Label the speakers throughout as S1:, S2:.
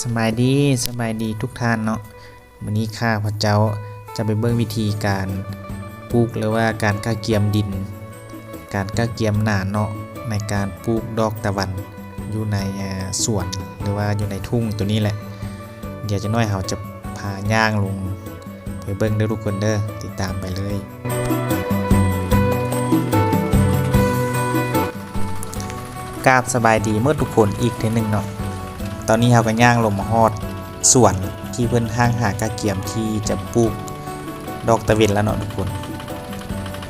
S1: สบายดีสบายดีทุกท่านเนาะวันนี้ข้าพระเจ้าจะไปเบิ่งวิธีการปลูกหรือว่าการก้าเกียมดิน การก้าเกียมหนาเนาะในการปลูกดอกตะวันอยู่ในสวนหรือว่าอยู่ในทุ่งตัวนี้แหละ เดี๋ยวจะน้อยเราจะพาย่างลงไปเบิ่งเด้อทุกคนเด้อติดตามไปเลย กราบสบายดีเมื่อทุกคนอีกเทอหนึ่งเนาะ ตอนนี้เราก็ย่างลงมาฮอดส่วนที่เพื่อนห้างหากระเกียมที่จะปลูกดอกตะเวนแล้วเนาะทุกคน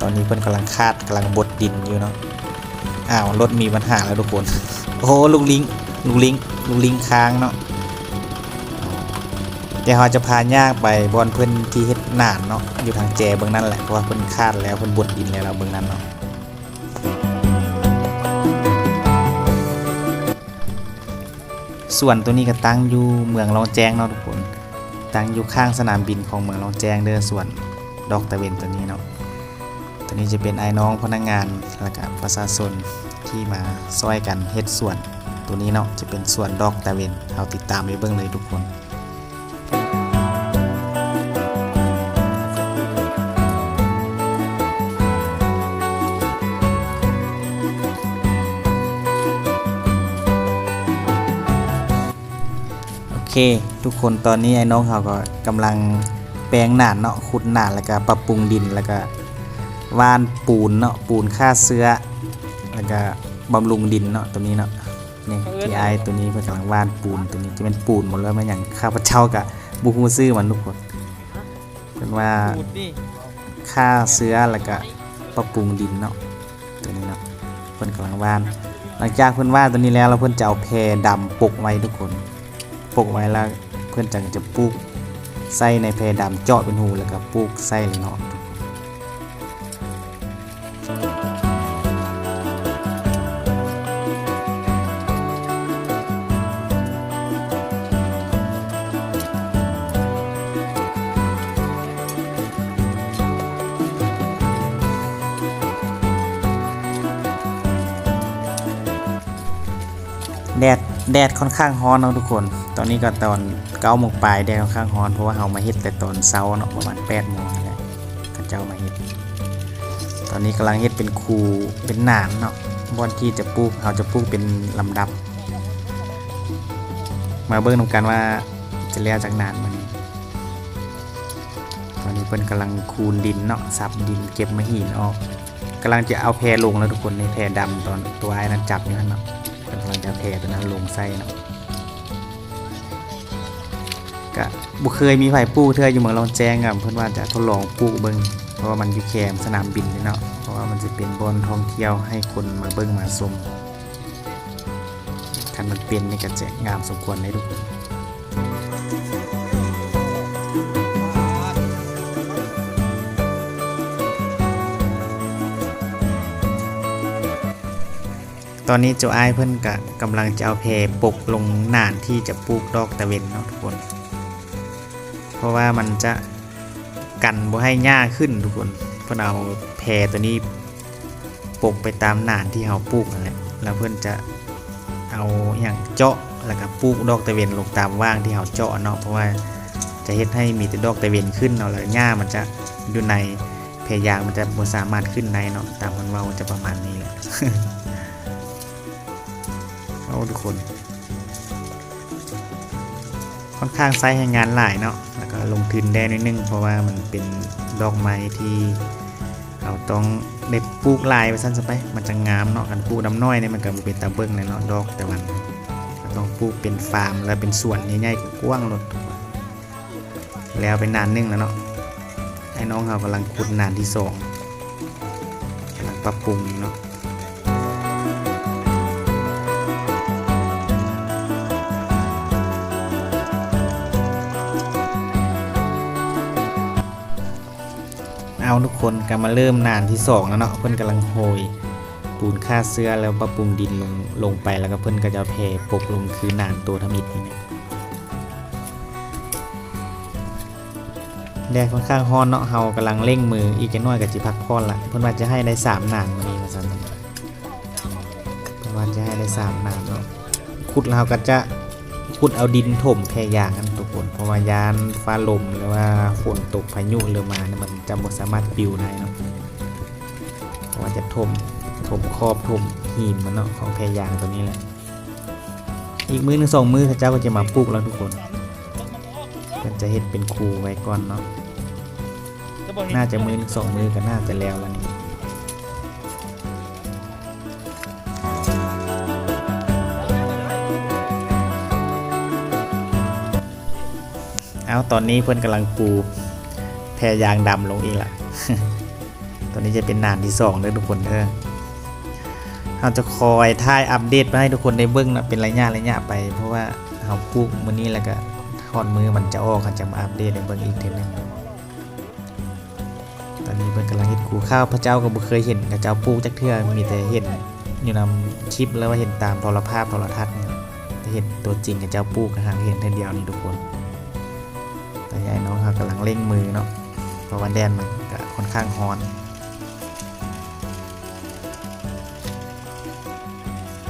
S1: ตอนนี้เพื่อนกำลังคาดกำลังบดดินอยู่เนาะ อ้าวรถมีปัญหาแล้วทุกคน โอ้โหลุงลิงลุงลิงลุงลิงค้างเนาะเดี๋ยวเราจะพาย่างไปบอนเพื่อนที่เฮ็ดหนานเนาะอยู่ทางแจเบื้องนั้นแหละเพราะว่าเพื่อนคาดแล้วเพื่อนบดดินแล้วเบื้องนั้นเนาะ ส่วนตัวนี้ก็ตั้งอยู่เมืองลองแจ้งเนาะทุกคน ตั้งอยู่ข้างสนามบินของเมืองลองแจ้งเดินส่วนดอกตะเวนตัวนี้เนาะ ตัวนี้จะเป็นไอ้น้องพนักงานและก็ประชาชนที่มาซอยกันเฮ็ดส่วน ตัวนี้เนาะจะเป็นส่วนดอกตะเวน เอาติดตามไปเบิ่งเลยทุกคน เค ทุกคนตอนนี้ไอ้น้องเขาก็กำลังแปลงหนานเนาะขุดหนานแล้วก็ปรับปรุงดินแล้วก็วานปูนเนาะปูนฆ่าเชื้อ แล้วก็บำรุงดินเนาะตัวนี้เนาะนี่ที่ไอ้ตัวนี้เพิ่นกำลังวานปูนตัวนี้จะเป็นปูนหมดเลยมันอย่างข้าพเจ้ากับบุฮูซื้อมันทุกคนเป็นว่า
S2: ปูดนี่
S1: ฆ่าเชื้อแล้วก็ปรับปรุงดินเนาะตัวนี้เนาะเพิ่นกำลังวาน หลังจากเพิ่นวานตัวนี้แล้วแล้วเพิ่นจะเอาแพรดำปกไว้ทุกคน ปกไว้แล้วเพื่อนจังจะปลูกไส้ในแพรดำเจาะเป็นหูแล้วก็ปลูกไส้เลยเนาะ แดดค่อนข้างร้อนเนาะทุกคน ตอนนี้ก็ตอนเก้าโมงปลายแดดค่อนข้างร้อนเพราะว่าเรามาเฮ็ดแต่ตอนเช้าเนาะประมาณแปดโมงนี่แหละข้าเจ้ามาเฮ็ด ตอนนี้กำลังเฮ็ดเป็นคูเป็นหนามเนาะบอนที่จะปลูกเราจะปลูกเป็นลำดับ มาเบิ่งนำกันว่าจะแล้วจากนานมันตอนนี้เพิ่นกำลังคูนดินเนาะสับดินเก็บมาหินออกกำลังจะเอาแพรลงแล้วทุกคนในแพรดำตอนตัวไอ้นั้นจับอยู่นั่นเนาะ พิ่นกำลังจะเอาแพรตัวนั้นลงไส่เนาะก็บุเคยมีไผปลูกเธออยู่เมืองลองแจ้งกับเพื่อนว่าจะทดลองปลูกเบิ้งเพราะว่ามันอยู่แคมสนามบินเนาะเพราะว่ามันจะเป็นบอนท่องเที่ยวให้คนมาเบิ้งมาชมคันมันเป็นนี่ก็จะงามสมควรเลยทุกคน อนนี้เจ้าไอ้เพิ่อนก็กำลังจะเอาแพปกลงหนานที่จะปลูกดอกตะเวนเนาะทุกคน เพราะว่ามันจะกันบ่ให้หญ้าขึ้นทุกคนเพิ่นเอาแพตัวนี้ปกไปตามหนานที่เฮาปลูกนั่นแหละแล้วเพิ่อนจะเอาอย่างเจาะแล้วก็ปลูกดอกตะเวนลงตามว่างที่เฮาเจาะเนาะเพราะว่าจะเฮ็ดให้มีแต่ดอกตะเวนขึ้นเนาะแล้วหญ้ามันจะอยู่ในแพยางมันจะบ่สามารถขึ้นในเนาะตามเพิ่นเว้าจะประมาณนี้แหละ ทุกคน ค่อนข้างใช้ให้งานหลายเนาะแล้วก็ลงทุนได้นิดนึง เพราะว่ามันเป็นดอกไม้ที่เราต้องได้ปลูกลายไปสั้นสไป มันจะงามเนาะกันปลูกดำน้อยเนี่ยมันก็เป็นตาเบิ้งเลยเนาะดอกแต่วันต้องปลูกเป็นฟาร์มแล้วเป็นสวนใหญ่ๆกว้างรถแล้วเป็นนานนึงแล้วเนาะไอ้น้องเขากำลังขุดนานที่สองกำลังปรับปรุงเนาะาทุกคนก็มาเริ่มนานที่สองแล้วเนาะเพื่อนกำลังโหยปูนฆ่าเสื้อแล้วปรับปรุงดินลงลงไปแล้วก็เพื่อนก็จะเอาแพรปกลงคือนานตัวทมิดนี่แดดค่อนข้างฮ้อนเนาะเฮากำลังเร่งมืออีกแค่น้อยกับจิพักพอนละเพื่อนว่าจะให้ได้สามนานวันนี้มาสั่นเพื่อนว่าจะให้ได้สามนานเนาะขุดเราก็จะ ขุดเอาดินถมแพรยางกันทุกคนเพราะว่ายานฟ้าลมหรือว่าฝนตกพายุเรือมาเนี่ยมันจะบ่สามารถปลิวได้เนาะเพราะว่าจะถมถมครอบถมหินมันเนาะของแพรยางตัวนี้แหละอีกมือหนึ่งสองมือเขาเจ้าก็จะมาปลูกแล้วทุกคนมันจะเฮ็ดเป็นครูไว้ก่อนเนาะน่าจะมือหนึ่งสองมือก็น่าจะแล้วแล้วนี่ เอาตอนนี้เพื่อนกำลังปูแพรยางดำลงอีกละตอนนี้จะเป็นนานที่สองเด้อทุกคนเด้อเราจะคอยถ่ายอัปเดตมาให้ทุกคนได้เบิ่งนะเป็นระยะระยะไป เพราะว่าเราปลูกมือนี้แล้วก็ทอนมือมันจะออกเขาจะมาอัปเดตให้เบิ่งอีกทีนึงตอนนี้เพิ่นกำลังเห็นกูข้าวพระเจ้าก็บ่เคยเห็นกับเจ้าปลูกจักเทื่อมีแต่เห็นอยู่นำคลิปแล้วว่าเห็นตามโทรภาพโทรทัศน์เนี่ยแต่เห็นตัวจริงกับเจ้าปลูกก็หางเห็นเท่าเดียวนี่ทุกคน เขากำลังเร่งมือเนาะเพราะว่าแดนมันก็ค่อนข้างร้อน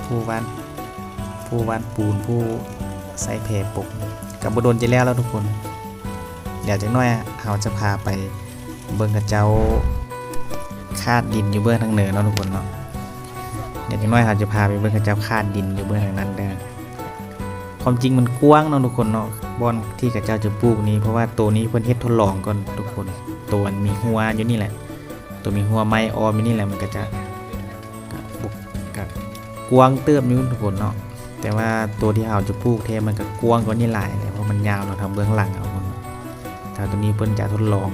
S1: ผู้วานผู้วานปูนผู้ใส่แพรปกกับบโดนจะแล้วแล้วทุกคน เดี๋ยวจักหน่อยเราจะพาไปเบิ่งกับเจ้าคาดดินอยู่เบื้องทางเหนือเนาะทุกคนเนาะเดี๋ยวจังน้อยเขาจะพาไปเบิ่งกับเจ้าคาดดินอยู่เบื้องทางนั้นเด้อ ความจริงมันกว้างเนาะทุกคนเนาะบอนที่กับเจ้าจะปลูกนี้เพราะว่าตัวนี้เพิ่อนเฮ็ดทดลองก่อนทุกคน ตัวมันมีหัวอยู่นี่แหละ ตัวมีหัวไม้ออมอยู่นี่แหละมันก็จะกะบุกกะกว้างเติบอยู่ทุกคนเนาะแต่ว่าตัวที่เราจะปลูกเทมันก็กว้างกว่านี้หลายเลยเพราะมันยาวเราทำเบื้องหลังเอาคนเนาะถ้าตัวนี้เพิ่อนจะทดลอง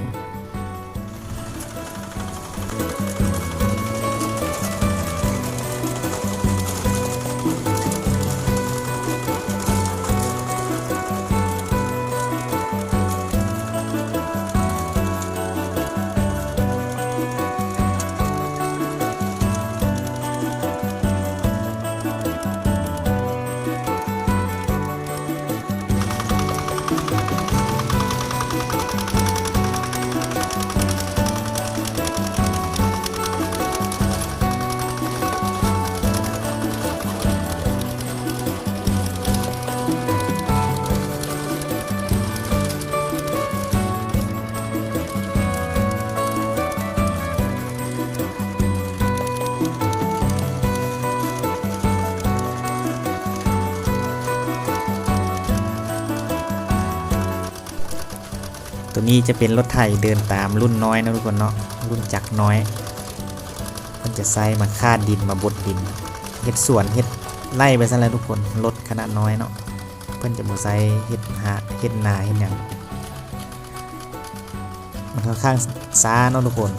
S1: นี้จะเป็นรถไถเดินตามรุ่นน้อยนะทุกคนเนาะรุ่นจักรน้อย มันจะใส่มาคาดดินมาบดดินเฮ็ดสวนเฮ็ดไล่ไปซะแล้วทุกคนรถขนาดน้อยเนาะเพิ่อนจะบ่ใส่เฮ็ดหาเฮ็ดนาเฮ็ดหยังมันค่อนข้างช้าเนาะทุกคน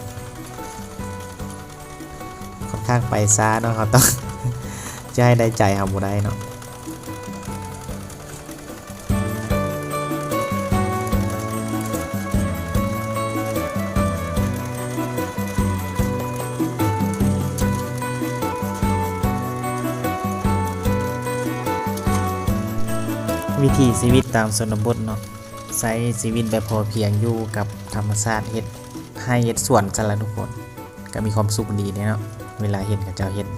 S1: ค่อนข้างไปช้าเนาะเขาต้องจะให้ได้ใจเอาบ่ได้เนาะ วิถีชีวิตตามชนบทเนาะใช้ชีวิตแบบพอเพียงอยู่กับธรรมชาติเฮ็ดให้เฮ็ดสวนกันละทุกคน ก็มีความสุขดีเนาะเวลาเห็นกับเจ้าเห็ด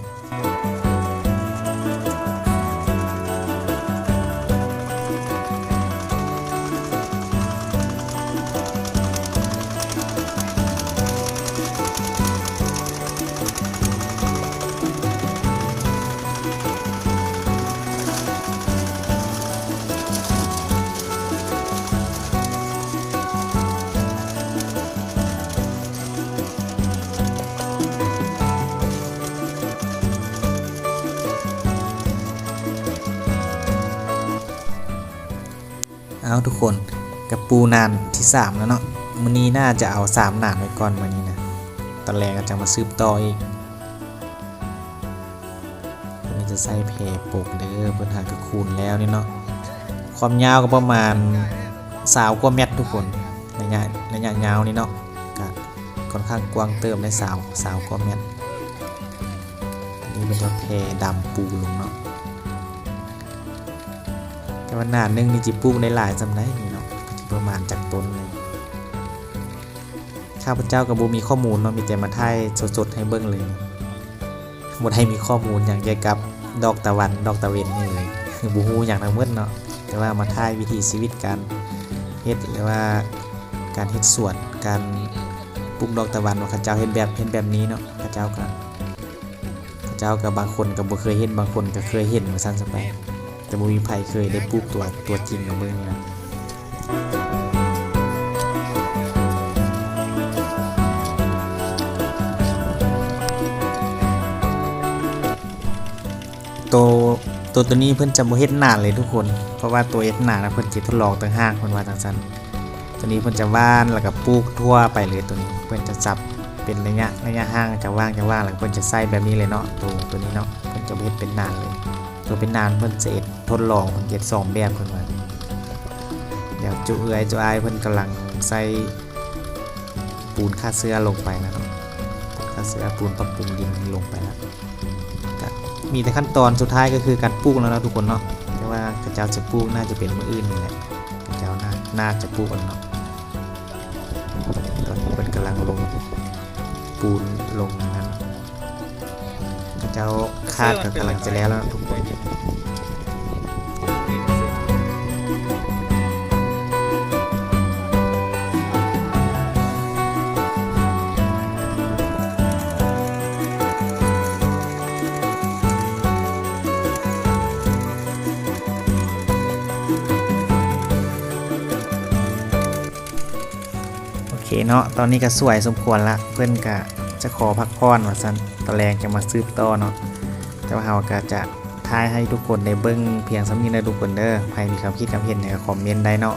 S1: เอาทุกคนกับปูนานที่สามแล้วเนาะมื้อนี้น่าจะเอาสามนานไว้ก่อนมื้อนี้นะตอนแรกก็จะมาสืบต่ออีกวันนี้จะใส่เพปกเด้อเพิ่นหากระคูณแล้วนี่เนาะความยาวก็ประมาณสาวกว่าเมตรทุกคนระยะระยะยาวนี่เนาะก็ค่อนข้างกว้างเติมในสาวสาวกว่าเมตรนนี้เป็นจะเพดำปูลงเนาะ แต่ว่าหนาหนึงนี่จิปลูกในหลายจำได้นี่เนาะประมาณจากต้นเลยข้าพเจ้ากับบูมีข้อมูลเนาะมีแต่มาถ่ายสดๆให้เบิ่งเลยบ่ได้มีข้อมูลอย่างเกี่ยวกับดอกตะวันดอกตะเวนนี่เลยบูฮูอย่างทั้งหมดเนาะแต่ว่ามาถ่ายวิถีชีวิตการเฮ็ดหรือว่าการเฮ็ดสวนการปลูกดอกตะวันว่าเขาเจ้าเฮ็ดแบบเฮ็ดแบบนี้เนาะเขาเจ้าก็เขาเจ้าก็บบางคนก็บ่เคยเห็นบางคนก็เคยเห็นว่าซั่นซะไป แต่บ่มีไผเคยได้ปลูกตัวตัวจริงกับเบิ่งนะตัวตัวตัวนี้เพิ่นจะบ่เฮ็ดนานเลยทุกคน เพราะว่าตัวเฮ็ดนานนะเพิ่นสิทดลองต่างห้ากเพิ่นว่าจังซั่นตัวนี้เพิ่นจะว่านแล้วก็ปลูกทั่วไปเลยตัวนี้เพิ่นจะจับเป็นระยะระยะห่างจะว่างจะว่างแล้วเพิ่นจะใส่แบบนี้เลยเนาะตัวตัวนี้เนาะเพิ่นจะเฮ็ดเป็นนานเลย ตัวเป็นนานเพิ่นเฮ็ดทดลองเพิ่นเฮ็ดสองแบบเพิ่นว่าเดี๋ยวจุเอื้อยจุอายเพิ่นกำลังใส่ปูนฆ่าเชื้อลงไปนะครับฆ่าเชื้อปูนปรับปรุงดินลงไปแล้วมีแต่ขั้นตอนสุดท้ายก็คือการปลูกแล้วนะทุกคนเนาะแต่ว่ากระเจ้าจะปลูกน่าจะเป็นมืออื่นนี่แหละกระเจ้าน่าน่าจะปลูกกันเนาะตอนนี้เพิ่นกำลังลงปูนลงนั้นกระ เจ้าคาดก็กำลังจะแล้วแล้วทุกคนโอเคเนาะตอนนี้ก็สวยสมควรละเพื่อนก็ จะขอพักผ่อนว่าซั่นตะแรงจะมาซื้อต่อเนาะแต่ว่าเราก็จะทายให้ทุกคนได้เบิ่งเพียงสำนี้นะทุกคนเด้อใครมีความคิดความเห็นเนี่ยก็คอมเมนต์ได้เนาะ